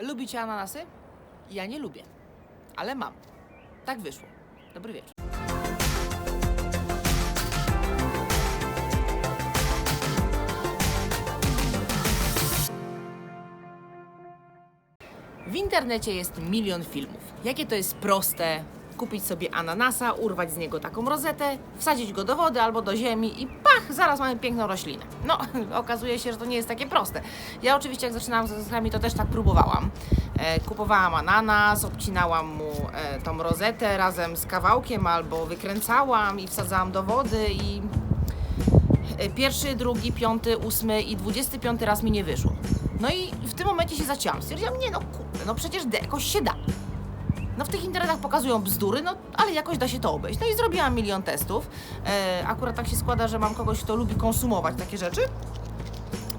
Lubicie ananasy? Ja nie lubię, ale mam. Tak wyszło. Dobry wieczór. W internecie jest milion filmów. Jakie to jest proste kupić sobie ananasa, urwać z niego taką rozetę, wsadzić go do wody albo do ziemi i pach, zaraz mamy piękną roślinę. No, okazuje się, że to nie jest takie proste. Ja oczywiście jak zaczynałam z ananasami, to też tak próbowałam. E, kupowałam ananas, obcinałam mu e, tą rozetę razem z kawałkiem albo wykręcałam i wsadzałam do wody i E, Pierwszy, drugi, piąty, ósmy i dwudziesty piąty raz mi nie wyszło. No i w tym momencie się zacięłam. Stwierdziłam, nie no kurde, no przecież jakoś się da. No w tych internetach pokazują bzdury, no ale jakoś da się to obejść. No i zrobiłam milion testów. E, akurat tak się składa, że mam kogoś, kto lubi konsumować takie rzeczy.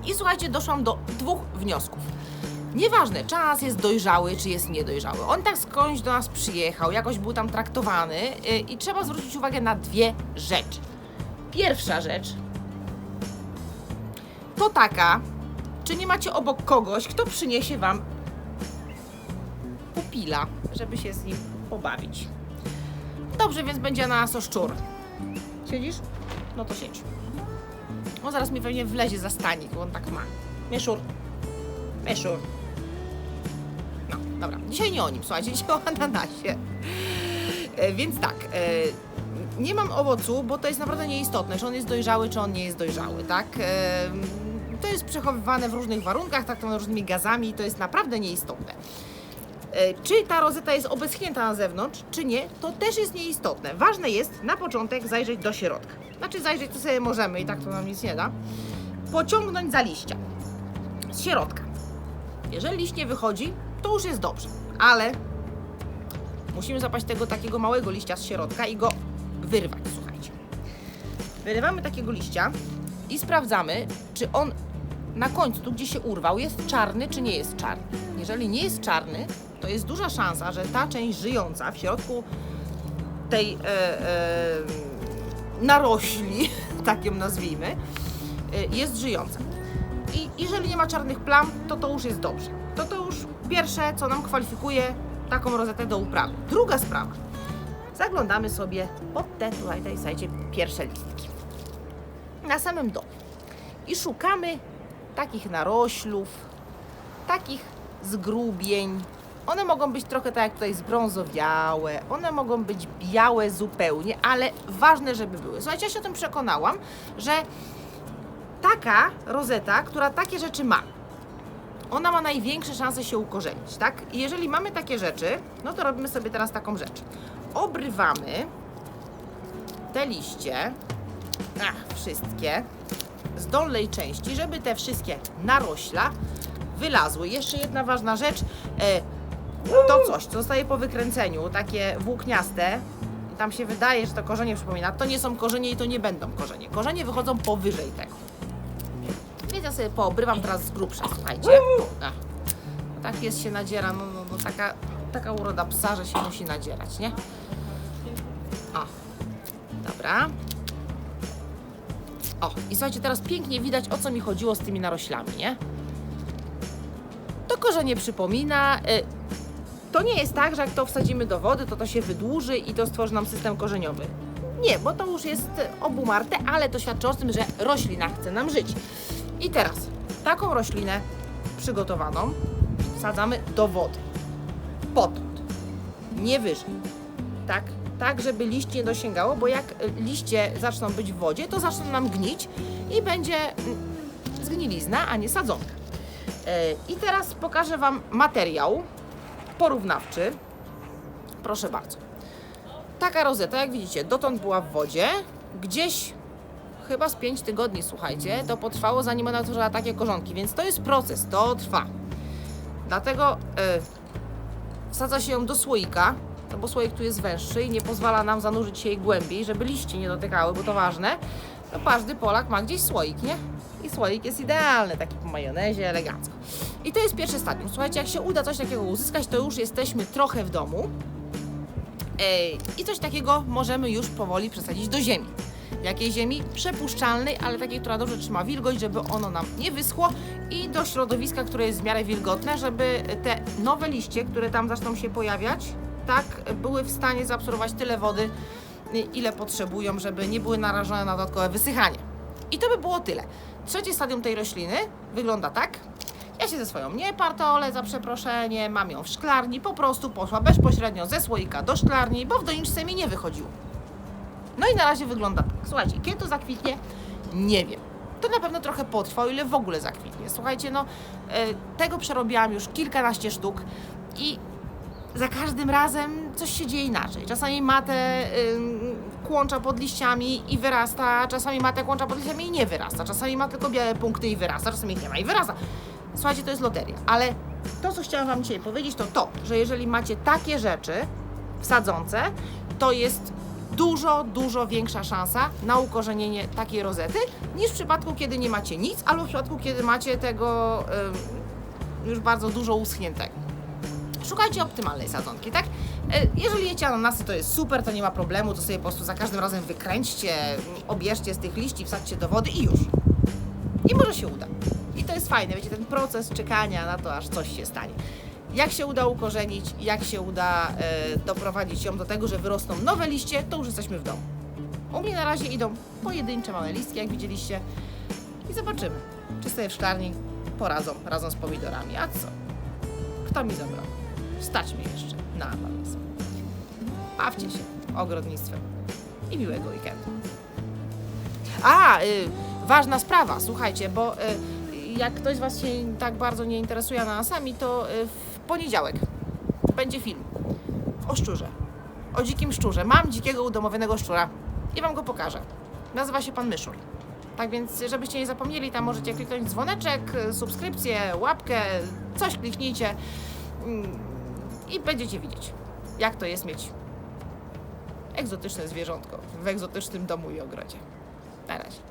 I słuchajcie, doszłam do dwóch wniosków. Nieważne, ananas jest dojrzały, czy jest niedojrzały. On tak skądś do nas przyjechał, jakoś był tam traktowany y, i trzeba zwrócić uwagę na dwie rzeczy. Pierwsza rzecz to taka, czy nie macie obok kogoś, kto przyniesie wam pupila, żeby się z nim pobawić. Dobrze, więc będzie na nas szczur. Siedzisz? No to siedź. On zaraz mi pewnie wlezie za stanik, bo on tak ma. Mieszur. Mieszur. No, dobra. Dzisiaj nie o nim, słuchajcie, dzisiaj o ananasie. E, więc tak, e, nie mam owocu, bo to jest naprawdę nieistotne, czy on jest dojrzały, czy on nie jest dojrzały, tak? E, to jest przechowywane w różnych warunkach, tak to różnymi gazami i to jest naprawdę nieistotne. E, Czy ta rozeta jest obeschnięta na zewnątrz, czy nie, to też jest nieistotne. Ważne jest na początek zajrzeć do środka. Znaczy zajrzeć to sobie możemy i tak to nam nic nie da. Pociągnąć za liścia z środka. Jeżeli liść nie wychodzi, to już jest dobrze, ale musimy zapaść tego takiego małego liścia z środka i go wyrwać, słuchajcie. Wyrywamy takiego liścia i sprawdzamy, czy on na końcu, tu gdzie się urwał, jest czarny, czy nie jest czarny. Jeżeli nie jest czarny, to jest duża szansa, że ta część żyjąca w środku tej e, e, narośli, tak ją nazwijmy, e, jest żyjąca. I jeżeli nie ma czarnych plam, to to już jest dobrze. To to już pierwsze, co nam kwalifikuje taką rozetę do uprawy. Druga sprawa. Zaglądamy sobie pod te, tutaj, tutaj, słuchajcie, pierwsze listki. Na samym dole. I szukamy takich naroślów, takich zgrubień. One mogą być trochę tak jak tutaj zbrązowiałe, one mogą być białe zupełnie, ale ważne, żeby były. Słuchajcie, ja się o tym przekonałam, że taka rozeta, która takie rzeczy ma, ona ma największe szanse się ukorzenić, tak? I jeżeli mamy takie rzeczy, no to robimy sobie teraz taką rzecz. Obrywamy te liście, ach, wszystkie, z dolnej części, żeby te wszystkie narośla wylazły. Jeszcze jedna ważna rzecz, e, to coś, co zostaje po wykręceniu, takie włókniaste, i tam się wydaje, że to korzenie przypomina, to nie są korzenie i to nie będą korzenie. Korzenie wychodzą powyżej tego. Więc ja sobie poobrywam teraz z grubsza, słuchajcie. Ach, no tak pies się nadziera, no, no, no taka, taka uroda psa, że się musi nadzierać, nie? O, dobra. O, i słuchajcie, teraz pięknie widać, o co mi chodziło z tymi naroślami, nie? To korzenie przypomina. Y, to nie jest tak, że jak to wsadzimy do wody, to to się wydłuży i to stworzy nam system korzeniowy. Nie, bo to już jest obumarte, ale to świadczy o tym, że roślina chce nam żyć. I teraz taką roślinę przygotowaną wsadzamy do wody. Potąd. Nie wyżej. Tak? Tak, żeby liść nie dosięgało, bo jak liście zaczną być w wodzie, to zaczną nam gnić i będzie zgnilizna, a nie sadzonka. E, I teraz pokażę Wam materiał porównawczy. Proszę bardzo. Taka rozeta, jak widzicie, dotąd była w wodzie. Gdzieś chyba z 5 tygodni, słuchajcie, to potrwało zanim ona tworzyła takie korzonki, więc to jest proces, to trwa. Dlatego e, wsadza się ją do słoika, no bo słoik tu jest węższy i nie pozwala nam zanurzyć się jej głębiej, żeby liście nie dotykały, bo to ważne. No każdy Polak ma gdzieś słoik, nie? I słoik jest idealny, taki po majonezie, elegancko. I to jest pierwsze stadium. Słuchajcie, jak się uda coś takiego uzyskać, to już jesteśmy trochę w domu. Ej, I coś takiego możemy już powoli przesadzić do ziemi. Jakiej ziemi? Przepuszczalnej, ale takiej, która dobrze trzyma wilgoć, żeby ono nam nie wyschło i do środowiska, które jest w miarę wilgotne, żeby te nowe liście, które tam zaczną się pojawiać, tak, były w stanie zaabsorbować tyle wody, ile potrzebują, żeby nie były narażone na dodatkowe wysychanie. I to by było tyle. Trzecie stadium tej rośliny wygląda tak. Ja się ze swoją nie partolę za przeproszenie, mam ją w szklarni, po prostu poszła bezpośrednio ze słoika do szklarni, bo w doniczce mi nie wychodziło. No i na razie wygląda tak. Słuchajcie, kiedy to zakwitnie? Nie wiem. To na pewno trochę potrwa, o ile w ogóle zakwitnie. Słuchajcie, no e, tego przerobiłam już kilkanaście sztuk i za każdym razem coś się dzieje inaczej. Czasami matę ym, kłącza pod liściami i wyrasta, czasami matę kłącza pod liściami i nie wyrasta, czasami ma tylko białe punkty i wyrasta, czasami ich nie ma i wyrasta. Słuchajcie, to jest loteria, ale to, co chciałam Wam dzisiaj powiedzieć, to to, że jeżeli macie takie rzeczy w to jest dużo, dużo większa szansa na ukorzenienie takiej rozety, niż w przypadku, kiedy nie macie nic, albo w przypadku, kiedy macie tego ym, już bardzo dużo uschniętego. Szukajcie optymalnej sadzonki, tak? E, Jeżeli jecie ananasy, to jest super, to nie ma problemu, to sobie po prostu za każdym razem wykręćcie, obierzcie z tych liści, wsadźcie do wody i już. I może się uda. I to jest fajne, wiecie, ten proces czekania na to, aż coś się stanie. Jak się uda ukorzenić, jak się uda e, doprowadzić ją do tego, że wyrosną nowe liście, to już jesteśmy w domu. U mnie na razie idą pojedyncze małe listki, jak widzieliście. I zobaczymy, czy sobie w szklarni poradzą razem z pomidorami. A co? Kto mi zabrał? Stać mi jeszcze na ananas. Bawcie się ogrodnictwem i miłego weekendu. A, y, ważna sprawa, słuchajcie, bo y, jak ktoś z Was się tak bardzo nie interesuje ananasami, to y, w poniedziałek będzie film o szczurze, o dzikim szczurze. Mam dzikiego udomowionego szczura i Wam go pokażę. Nazywa się Pan Myszur. Tak więc, żebyście nie zapomnieli, tam możecie kliknąć dzwoneczek, y, subskrypcję, łapkę, coś kliknijcie mm, i będziecie widzieć, jak to jest mieć egzotyczne zwierzątko w egzotycznym domu i ogrodzie. Na razie.